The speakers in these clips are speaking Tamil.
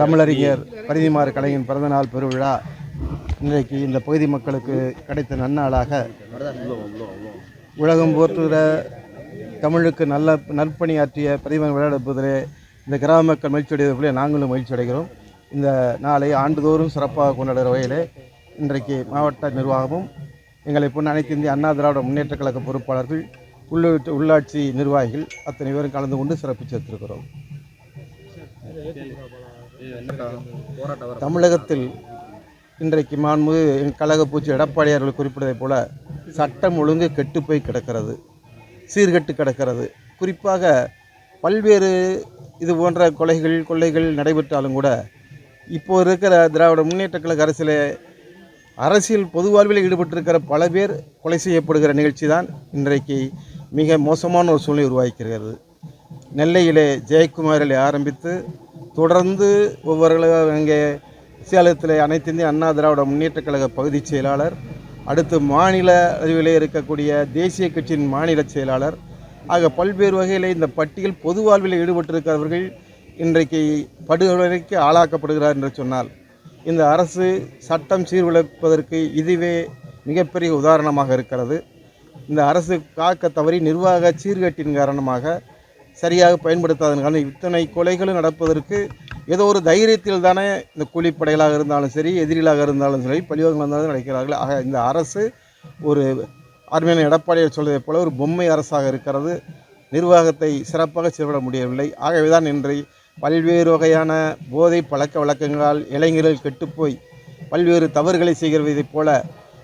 தமிழறிஞர் பரிதிமாறு கலைஞன் பிறந்தநாள் பெருவிழா. இன்றைக்கு இந்த பகுதி மக்களுக்கு கிடைத்த நன்னாளாக உலகம் போற்றுகிற தமிழுக்கு நல்ல நற்பணியாற்றிய பிரதிமன் விளையாடுவதிலே இந்த கிராம மக்கள் மகிழ்ச்சி அடைவதிலே நாங்களும் மகிழ்ச்சி அடைகிறோம். இந்த நாளை ஆண்டுதோறும் சிறப்பாக கொண்டாடுகிற வகையிலே இன்றைக்கு மாவட்ட நிர்வாகமும் எங்களை பொண்ணு அனைத்து இந்திய அண்ணா திராவிட முன்னேற்றக் கழக பொறுப்பாளர்கள் உள்ளாட்சி நிர்வாகிகள் அத்தனை பேரும் கலந்து கொண்டு சிறப்பு சேர்த்திருக்கிறோம். தமிழகத்தில் இன்றைக்கு மாண்புமிகு என் கழக பூச்சி எடப்பாடியார்கள் குறிப்பிட்டதைப் போல சட்டம் ஒழுங்கு கெட்டுப்போய் கிடக்கிறது சீர்கெட்டு கிடக்கிறது. குறிப்பாக பல்வேறு இது போன்ற கொலைகள் கொள்ளைகள் நடைபெற்றாலும் கூட இப்போ இருக்கிற திராவிட முன்னேற்ற கழக அரசியலே அரசியல் பொது வாழ்வில் ஈடுபட்டிருக்கிற பல பேர் கொலை செய்யப்படுகிற நிகழ்ச்சி தான் இன்றைக்கு மிக மோசமான ஒரு சூழ்நிலை உருவாக்கிறது நெல்லையிலே ஜெயக்குமாரில் ஆரம்பித்து தொடர்ந்து ஒவ்வொரு இங்கே சேலத்தில் அனைத்து இந்திய அண்ணா திராவிட முன்னேற்றக் கழக பகுதிச் செயலாளர் அடுத்து மாநில அறிவிலே இருக்கக்கூடிய தேசிய கட்சியின் மாநில செயலாளர். ஆக பல்வேறு வகையில் இந்த பட்டியல் பொது வாழ்வில் ஈடுபட்டிருக்கிறவர்கள் இன்றைக்கு படுகொலைக்கு ஆளாக்கப்படுகிறார் என்று சொன்னால் இந்த அரசு சட்டம் சீர்குலைப்பதற்கு இதுவே மிகப்பெரிய உதாரணமாக இருக்கிறது. இந்த அரசு காக்க தவறி நிர்வாக சீர்கேட்டின் காரணமாக சரியாக பயன்படுத்தாதன் காரணம் இத்தனை கொலைகளும் நடப்பதற்கு ஏதோ ஒரு தைரியத்தில் தானே இந்த கூலிப்படைகளாக இருந்தாலும் சரி எதிரிகளாக இருந்தாலும் சரி பழிவாங்க இருந்தாலும் நடக்கிறார்கள். ஆக இந்த அரசு ஒரு அருமையான எடப்பாடியார் சொல்வதைப் போல ஒரு பொம்மை அரசாக இருக்கிறது. நிர்வாகத்தை சிறப்பாக செயல்பட முடியவில்லை. ஆகவேதான் இன்றை பல்வேறு வகையான போதை பழக்க வழக்கங்களால் இளைஞர்கள் கெட்டுப்போய் பல்வேறு தவறுகளை செய்கிறதைப் போல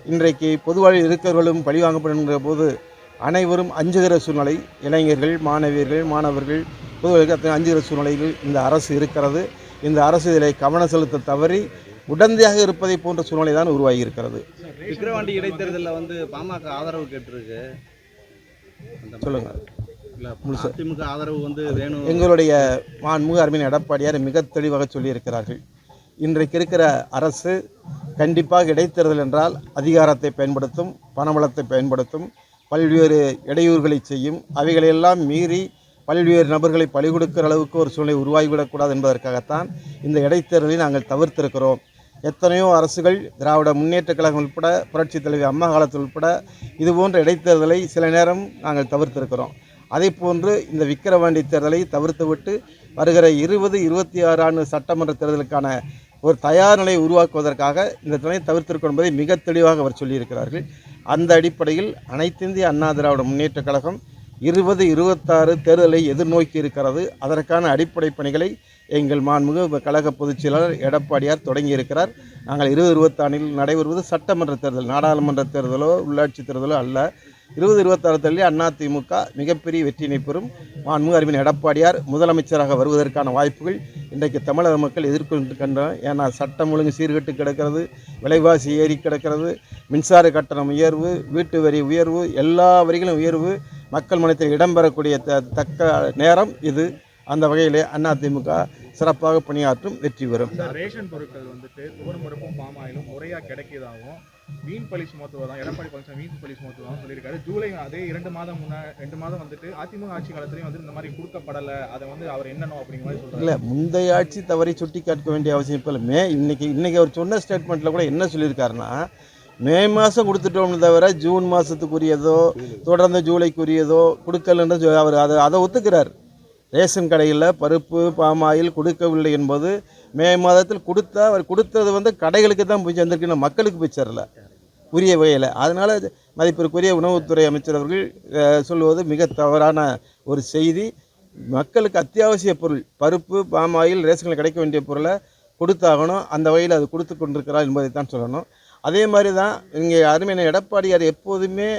இன்றைக்கு பொதுவாக இருக்கிறவர்களும் பழிவாங்கப்படுகின்ற போது அனைவரும் அஞ்சுகிற சூழ்நிலை இளைஞர்கள் மாணவியர்கள் மாணவர்கள் பொதுவாக அஞ்சுகிற சூழ்நிலையில் இந்த அரசு இருக்கிறது. இந்த அரசு இதில் கவனம் செலுத்த தவறி உடந்தையாக இருப்பதை போன்ற சூழ்நிலை தான் உருவாகி இருக்கிறது. விக்கிரவாண்டி இடைத்தேர்தலில் வந்து பாமக ஆதரவு கேட்டிருக்கு. சொல்லுங்க. அதிமுக ஆதரவு வந்து வேணும். எங்களுடைய மாண்புமிகு அருமையின் எடப்பாடியார் மிக தெளிவாக சொல்லியிருக்கிறார்கள். இன்றைக்கு இருக்கிற அரசு கண்டிப்பாக இடைத்தேர்தல் என்றால் அதிகாரத்தை பயன்படுத்தும் பணபலத்தை பயன்படுத்தும் பல்வேறு இடையூறுகளை செய்யும். அவைகளையெல்லாம் மீறி பல்வேறு நபர்களை பழி கொடுக்கிற அளவுக்கு ஒரு சூழ்நிலை உருவாகிவிடக்கூடாது என்பதற்காகத்தான் இந்த இடைத்தேர்தலை நாங்கள் தவிர்த்திருக்கிறோம். எத்தனையோ அரசுகள் திராவிட முன்னேற்ற கழகம் உட்பட புரட்சித் தலைவி அம்மா காலத்தில் உட்பட இது போன்ற இடைத்தேர்தலை சில நேரம் நாங்கள் தவிர்த்திருக்கிறோம். அதே போன்று இந்த விக்கிரவாண்டி தேர்தலை தவிர்த்துவிட்டு வருகிற இருபது இருபத்தி ஆறு ஆண்டு சட்டமன்ற தேர்தலுக்கான ஒரு தயார் நிலையை உருவாக்குவதற்காக இந்த துணையை தவிர்த்திருக்கும் என்பதை மிக தெளிவாக அவர் சொல்லியிருக்கிறார்கள். அந்த அடிப்படையில் அனைத்திந்திய அண்ணா திராவிட முன்னேற்றக் கழகம் இருபது இருபத்தாறு தேர்தலை எதிர்நோக்கி இருக்கிறது. அதற்கான அடிப்படை பணிகளை எங்கள் மாண்புமிகு கழக பொதுச் செயலாளர் எடப்பாடியார் தொடங்கியிருக்கிறார் நாங்கள் இருபது இருபத்தாண்டில் நடைபெறுவது சட்டமன்ற தேர்தல் நாடாளுமன்ற தேர்தலோ உள்ளாட்சி தேர்தலோ அல்ல. இருபது இருபத்தாறு தேர்தலில் அதிமுக மிகப்பெரிய வெற்றியினை பெறும். மாண்புமிகு அறிவின் எடப்பாடியார் முதலமைச்சராக வருவதற்கான வாய்ப்புகள் இன்றைக்கு தமிழக மக்கள் எதிர்கொண்டிருக்கின்றன. ஏன்னா சட்டம் ஒழுங்கு சீர்கெட்டு கிடக்கிறது விலைவாசி ஏறி கிடக்கிறது மின்சார கட்டணம் உயர்வு வீட்டு வரி உயர்வு எல்லா வரிகளும் உயர்வு மக்கள் மனத்தில் இடம்பெறக்கூடிய த தக்க நேரம் இது. அந்த வகையிலே அதிமுக சிறப்பாக பணியாற்றும் வெற்றி பெறும். ரேஷன் பொருட்கள் வந்துட்டு பாமாயிலும் முறையாக கிடைக்கிதாகவும் மீன் பழி சுமத்துவதான் எடப்பாடி பழனிசாமி மீன் பழி சுமத்துவதான் சொல்லியிருக்காரு. ஜூலை அதே இரண்டு மாதம் முன்னா ரெண்டு மாதம் வந்துட்டு அதிமுக ஆட்சி காலத்துலேயும் வந்து இந்த மாதிரி கொடுக்கப்படலை அதை வந்து அவர் என்னணும் அப்படிங்கிற மாதிரி சொல்றாரு. இல்லை முந்தைய ஆட்சி தவறை சுட்டி காட்ட வேண்டிய அவசியம் இப்போ மே இன்னைக்கு இன்னைக்கு அவர் சொன்ன ஸ்டேட்மெண்ட்டில் கூட என்ன சொல்லியிருக்காருன்னா மே மாதம் கொடுத்துட்டோம்னு தவிர ஜூன் மாதத்துக்குரியதோ தொடர்ந்து ஜூலைக்குரியதோ கொடுக்கலன்னு அவர் அதை அதை ஒத்துக்கிறார். ரேஷன் கடையில் பருப்பு பாமாயில் கொடுக்கவில்லை என்பது மே மாதத்தில் கொடுத்தா அவர் கொடுத்தது வந்து கடைகளுக்கு தான் போய் சேர்ந்திருக்கு மக்களுக்கு போய் சேரல. உரிய வகையில் அதனால் மதிப்பிற்குரிய உணவுத்துறை அமைச்சர் அவர்கள் சொல்வது மிக தவறான ஒரு செய்தி. மக்களுக்கு அத்தியாவசிய பொருள் பருப்பு பாமாயில் ரேஷனில் கிடைக்க வேண்டிய பொருளை கொடுத்தாகணும். அந்த வகையில் அது கொடுத்து கொண்டிருக்கிறார் என்பதை தான் சொல்லணும். அதே மாதிரி தான் இங்கே அருமையான எடப்பாடியார் எப்போதுமே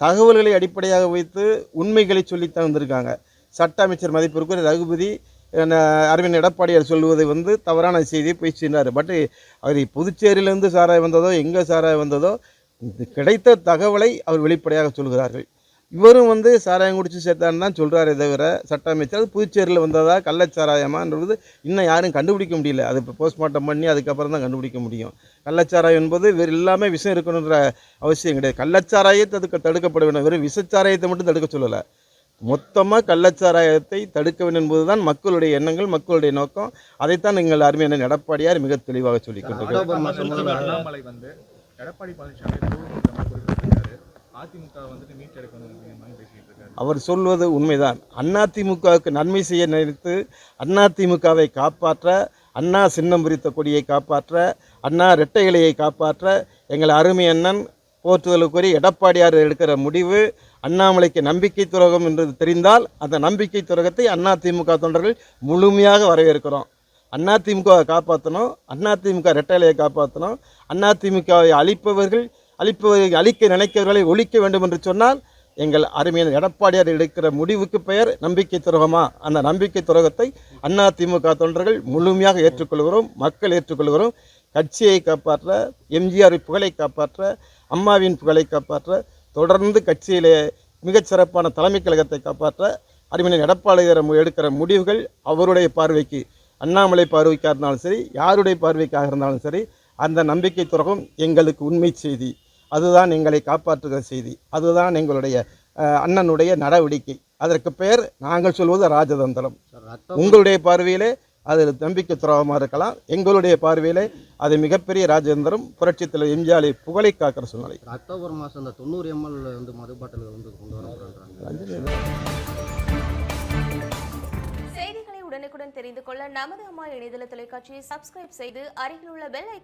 தகவல்களை அடிப்படையாக வைத்து உண்மைகளை சொல்லித்தான் வந்திருக்காங்க. சட்ட அமைச்சர் மதிப்பிற்குரிய ரகுபதி அரவிந்த் எடப்பாடியார் சொல்வது வந்து தவறான செய்தியை போய் சென்றார் பட் அவர் புதுச்சேரியிலேருந்து சாராய் வந்ததோ எங்கே சாராய் வந்ததோ கிடைத்த தகவலை அவர் வெளிப்படையாக சொல்கிறார்கள். இவரும் வந்து சாராயம் குடிச்சு சேர்த்தான்னு தான் சொல்கிறாரே தவிர சட்ட அமைச்சர் அது புதுச்சேரியில் வந்ததா கள்ளச்சாராயமான்றது இன்னும் யாரும் கண்டுபிடிக்க முடியல. அது இப்போ போஸ்ட்மார்ட்டம் பண்ணி அதுக்கப்புறம் தான் கண்டுபிடிக்க முடியும். கள்ளச்சாராயம் என்பது வேறு எல்லாமே விஷம் இருக்கணுன்ற அவசியம் கிடையாது. கள்ளச்சாராயத்தை அதுக்கு தடுக்கப்பட வேண்டும் வெறும் விஷச்சாராயத்தை மட்டும் தடுக்க சொல்லலை. மொத்தமாக கள்ளச்சாராயத்தை தடுக்க வேண்டும் என்பதுதான் மக்களுடைய எண்ணங்கள் மக்களுடைய நோக்கம். அதைத்தான் எங்கள் அருமையான எடப்பாடியார் மிக தெளிவாக சொல்லிக் அண்ணாமலை வந்து எடப்பாடி பழனிசாமி அதிமுக வந்துட்டு மீட்டெடுக்கணும் அவர் சொல்வது உண்மைதான். அதிமுகவுக்கு நன்மை செய்ய நினைத்து அதிமுகவை காப்பாற்ற அண்ணா சின்னம் பிரித்த கொடியை காப்பாற்ற அண்ணா இரட்டை இலையை காப்பாற்ற எங்கள் அருமை அண்ணன் போற்றுதலுக்குரிய எடப்பாடியார் எடுக்கிற முடிவு அண்ணாமலைக்கு நம்பிக்கை துரோகம் என்று தெரிந்தால் அந்த நம்பிக்கை துரோகத்தை அதிமுக தொண்டர்கள் முழுமையாக வரவேற்கிறோம். அதிமுகவை காப்பாற்றணும் அதிமுக இரட்டை காப்பாற்றணும் அதிமுகவை அழிப்பவர்கள் அழிப்பவர்கள் அழிக்க நினைக்கிறவர்களை ஒழிக்க வேண்டும் என்று சொன்னால் எங்கள் அருமையான எடப்பாடியார் எடுக்கிற முடிவுக்கு பெயர் நம்பிக்கை துரோகமா? அந்த நம்பிக்கை துரோகத்தை அதிமுக தொண்டர்கள் முழுமையாக ஏற்றுக்கொள்கிறோம் மக்கள் ஏற்றுக்கொள்கிறோம். கட்சியை காப்பாற்ற எம்ஜிஆர் புகழை காப்பாற்ற அம்மாவின் புகழை காப்பாற்ற தொடர்ந்து கட்சியிலே மிகச் சிறப்பான தலைமை கழகத்தை காப்பாற்ற அருமையான எடப்பாடியார் எடுக்கிற முடிவுகள் அவருடைய பார்வைக்கு. அண்ணாமலை பார்வைக்காக இருந்தாலும் சரி யாருடைய பார்வைக்காக இருந்தாலும் சரி அந்த நம்பிக்கை துரோகம் எங்களுக்கு உண்மை செய்தி. அதுதான் எங்களை காப்பாற்றுகிற செய்தி. அதுதான் எங்களுடைய அண்ணனுடைய நடவடிக்கை. அதற்கு பெயர் நாங்கள் சொல்வது ராஜதந்திரம். உங்களுடைய பார்வையிலே அது நம்பிக்கை துரோகமாக இருக்கலாம். எங்களுடைய பார்வையிலே அது மிகப்பெரிய ராஜதந்திரம். புரட்சித் தலைவர் எம்ஜிஆரை புகழை காக்கிற சூழ்நிலை. அக்டோபர் மாதம் இந்த தொண்ணூறு எம்எல் வந்து மது பாட்டில் வந்து கொண்டு வரப்படுறாங்க செய்திகளை உடனுக்குடன் தெரிந்து கொள்ள நமது அம்மா இணையதள தொலைக்காட்சியை சப்ஸ்கிரைப் செய்து அருகில் உள்ள பெல் ஐக்கானை